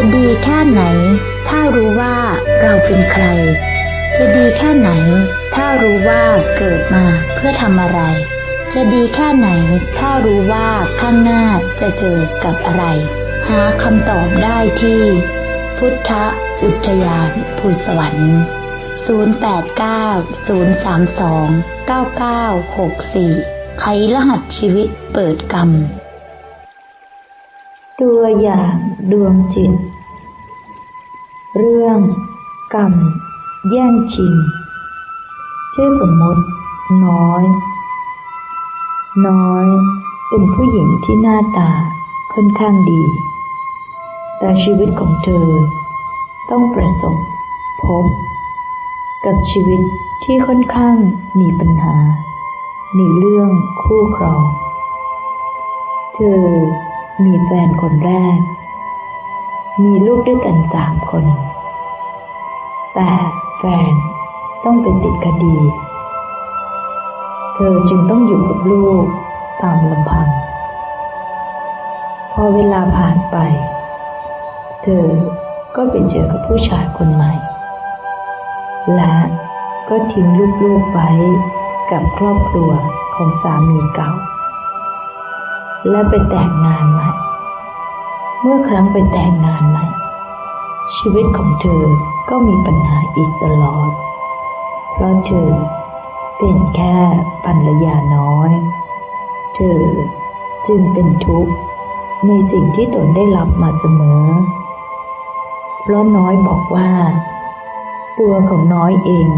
จะดีแค่ไหน ถ้ารู้ว่าเราเป็นใคร จะดีแค่ไหน ถ้ารู้ว่าเกิดมาเพื่อทำอะไร จะดีแค่ไหน ถ้ารู้ว่าข้างหน้าจะเจอกับอะไร หาคำตอบได้ที่ พุทธอุทยานภูสวรรค์ 0890329964 ไขรหัสชีวิตเปิดกรรม ตัวอย่างดวงจิต เรื่องกรรม แย่งชิง ชื่อสมมติ น้อย น้อย เป็นผู้หญิงที่หน้าตาค่อนข้างดี แต่ชีวิตของเธอ ต้องประสบพบ กับชีวิตที่ค่อนข้างมีปัญหา ในเรื่องคู่ครอง เธอ มีแฟนคนแรก มีลูกด้วยกันสามคน แต่แฟนต้องเป็นติดคดี เธอจึงต้องอยู่กับลูกตามลำพัง พอเวลาผ่านไป เธอก็ไปเจอกับผู้ชายคนใหม่ และก็ทิ้งลูกๆไว้กับครอบครัวของสามีเก่า และไปแต่งงานใหม่ เมื่อครั้งไปแต่งงานใหม่ ชีวิตของเธอก็มีปัญหาอีกตลอด เพราะเธอเป็นแค่ภรรยาน้อย เธอจึงเป็นทุกข์ในสิ่งที่ตนได้รับมาเสมอ เพราะน้อยบอกว่า ตัวของน้อยเอง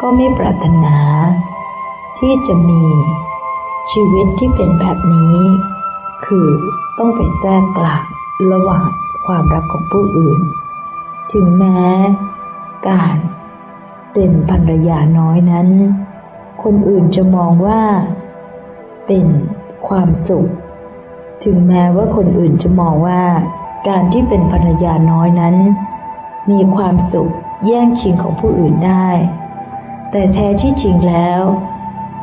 ก็ไม่ปรารถนา ที่จะมี ชีวิตที่เป็นแบบนี้ คือต้องไปแทรกกลางระหว่างความรักของผู้อื่น ถึงแม้การเป็นภรรยาน้อยนั้น คนอื่นจะมองว่า เป็นความสุข ถึงแม้ว่าคนอื่นจะมองว่า การที่เป็นภรรยาน้อยนั้น มีความสุขแย่งชิงของผู้อื่นได้ แต่แท้ที่จริงแล้ว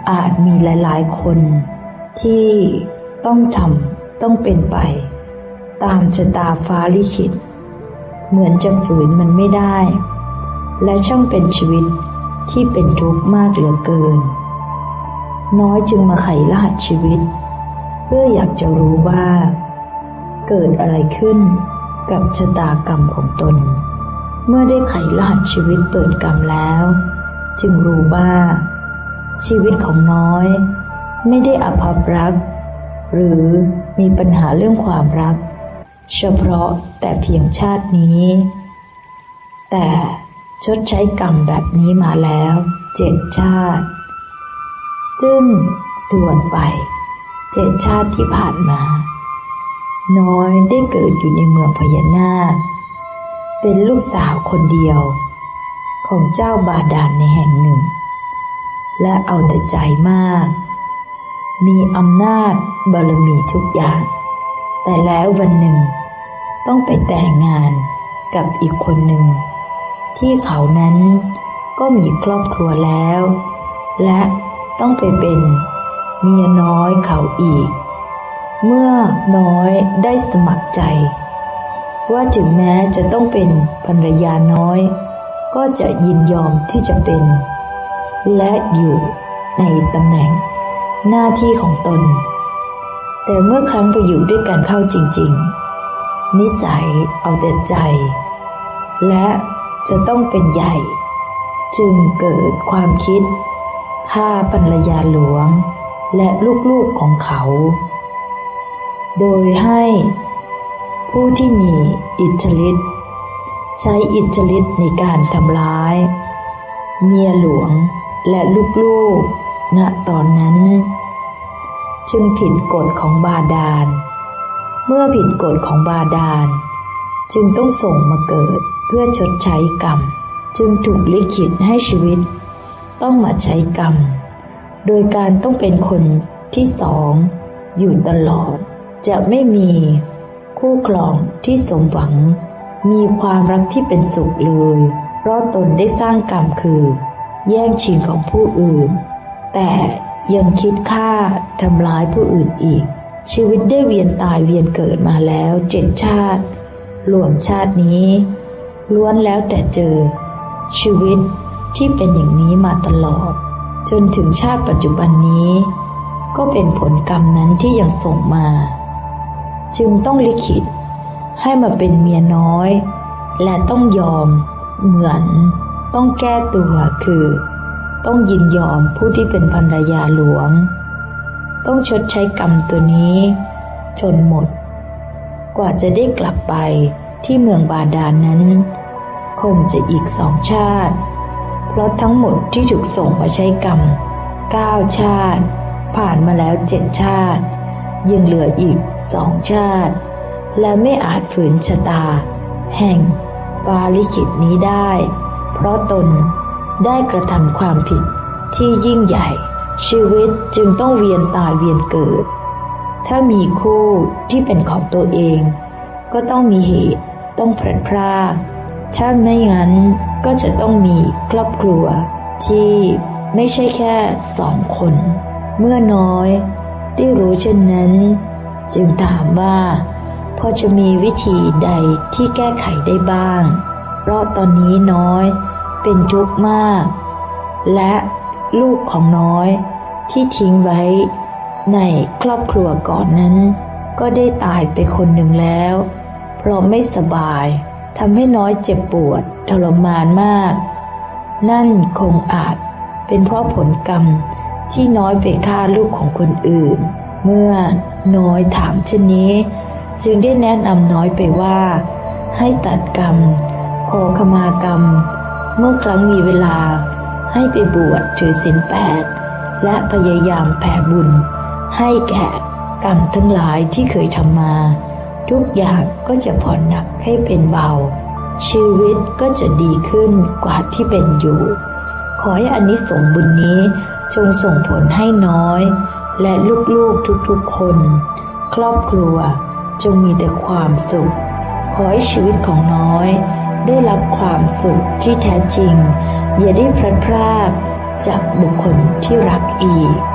อาจมีหลาย ๆ คนที่ต้องทำต้องเป็นไป ตามชะตาฟ้าลิขิต เหมือนจะฝืนมันไม่ได้ และช่างเป็นชีวิตที่เป็นทุกข์มากเหลือเกิน น้อยจึงมาไขรหัสชีวิต เพื่ออยากจะรู้ว่า เกิดอะไรขึ้นกับชะตากรรมของตน เมื่อได้ไขรหัสชีวิตเปิดกรรมแล้ว จึงรู้ว่า ชีวิตของน้อย ไม่ได้อภัพรัก หรือมีปัญหาเรื่องความรัก เฉพาะแต่เพียงชาตินี้ แต่ชดใช้กรรมแบบนี้มาแล้วเจ็ดชาติ ซึ่งทวนไปเจ็ดชาติที่ผ่านมา น้อยได้เกิดอยู่ในเมืองพญานาค เป็นลูกสาวคนเดียว ของเจ้าบาดาลในแห่งหนึ่ง และเอาแต่ใจมาก มีอำนาจบารมีทุกอย่าง แต่แล้ววันหนึ่ง ต้องไปแต่งงานกับอีกคนหนึ่ง ที่เขานั้นก็มีครอบครัวแล้ว และต้องไปเป็นเมียน้อยเขาอีก เมื่อน้อยได้สมัครใจ ว่าถึงแม้จะต้องเป็นภรรยาน้อย ก็จะยินยอมที่จะเป็น และอยู่ในตำแหน่งหน้าที่ของตน แต่เมื่อครั้งไปอยู่ด้วยกันเข้าจริง ๆ นิสัยเอาแต่ใจ และจะต้องเป็นใหญ่ จึงเกิดความคิดฆ่าภรรยาหลวงและลูกๆของเขา โดยให้ผู้ที่มีอิทธิฤทธิ์ใช้อิทธิฤทธิ์ในการทำร้าย เมียหลวง และลูกๆ ณ ตอนนั้น จึงผิดกฎของบาดาล เมื่อผิดกฎของบาดาล จึงต้องส่งมาเกิดเพื่อชดใช้กรรม จึงถูกลิขิตให้ชีวิต ต้องมาใช้กรรม โดยการต้องเป็นคนที่สองอยู่ตลอด จะไม่มีคู่ครองที่สมหวัง มีความรักที่เป็นสุขเลย เพราะตนได้สร้างกรรมคือ แย่งชิงของผู้อื่น แต่ยังคิดฆ่าทำร้ายผู้อื่นอีก ชีวิตได้เวียนตายเวียนเกิดมาแล้วเจ็ดชาติหลวงชาตินี้ ล้วนแล้วแต่เจอ ชีวิตที่เป็นอย่างนี้มาตลอด จนถึงชาติปัจจุบันนี้ ก็เป็นผลกรรมนั้นที่ยังส่งมา จึงต้องลิขิตให้มาเป็นเมียน้อย และต้องยอมเหมือน ต้องแก้ตัวคือ ต้องยินยอมผู้ที่เป็นภรรยาหลวง ต้องชดใช้กรรมตัวนี้ จนหมด กว่าจะได้กลับไปที่เมืองบาดาลนนั้น คงจะอีกสองชาติ เพราะทั้งหมดที่ถูกส่งมาใช้กรรมเก้าชาติ ผ่านมาแล้วเจ็ดชาติ ยังเหลืออีกสองชาติ และไม่อาจฝืนชะตา แห่งฟาลิขิตนี้ได้ เพราะตนได้กระทำความผิดที่ยิ่งใหญ่ ชีวิตจึงต้องเวียนตายเวียนเกิด ถ้ามีคู่ที่เป็นของตัวเอง ก็ต้องมีเหตุต้องพลัดพรากถ้าไม่งั้นก็จะต้องมีครอบครัวที่ไม่ใช่แค่สองคน เมื่อน้อยได้รู้เช่นนั้น จึงถามว่าพอจะมีวิธีใดที่แก้ไขได้บ้าง เพราะตอนนี้น้อยเป็นทุกข์มาก และลูกของน้อยที่ทิ้งไว้ในครอบครัวก่อนนั้น ก็ได้ตายไปคนหนึ่งแล้ว เพราะไม่สบายทำให้น้อยเจ็บปวดทรมานมาก นั่นคงอาจเป็นเพราะผลกรรมที่น้อยไปฆ่าลูกของคนอื่น เมื่อน้อยถามเช่นนี้ จึงได้แนะนำน้อยไปว่า ให้ตัดกรรม ขอขมากรรม เมื่อครั้งมีเวลาให้ไปบวชถือศีลแปดและพยายามแผ่บุญ ให้แก่กรรมทั้งหลายที่เคยทำมา ทุกอย่างก็จะผ่อนหนักให้เป็นเบา ชีวิตก็จะดีขึ้นกว่าที่เป็นอยู่ ขอให้อนิสงส์บุญนี้จงส่งผลให้น้อย และลูกๆทุกๆคน ครอบครัวจงมีแต่ความสุข ขอให้ชีวิตของน้อย ได้รับความสุขที่แท้จริง อย่าได้พลัดพรากจากบุคคลที่รักอีก